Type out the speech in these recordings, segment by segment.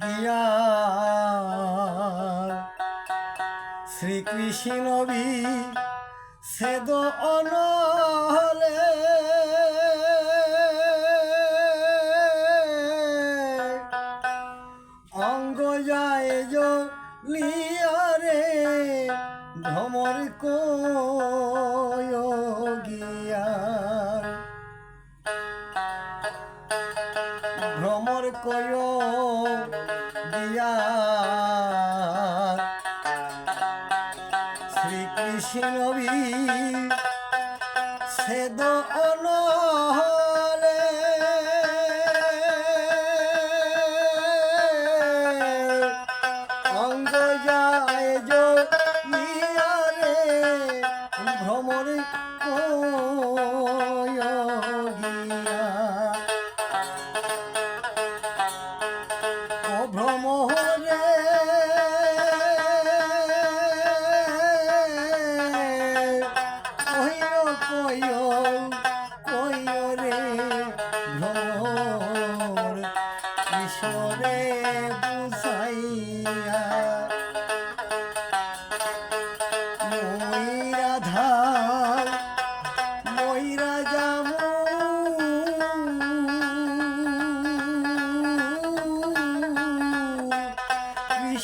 গিয়া শ্রীকৃষ্ণ বি সেদ অনহলে অঙ্গ যায় লিয়ারে ভ্রমর গিয়া কয় দিয়া শ্রীকৃষ্ণ বি সেদ অনহলে অঙ্গ যায় ভ্রমর ও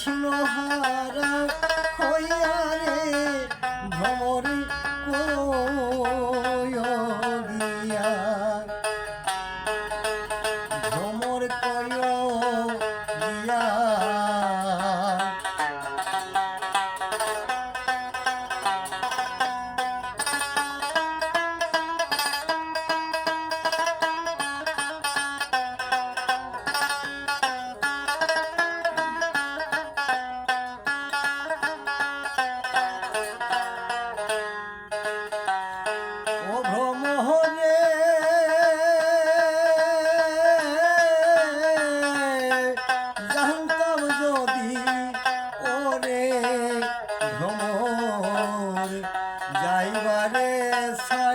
কৃষ্ণ হারা হইয়া ভ্রমর গিয়া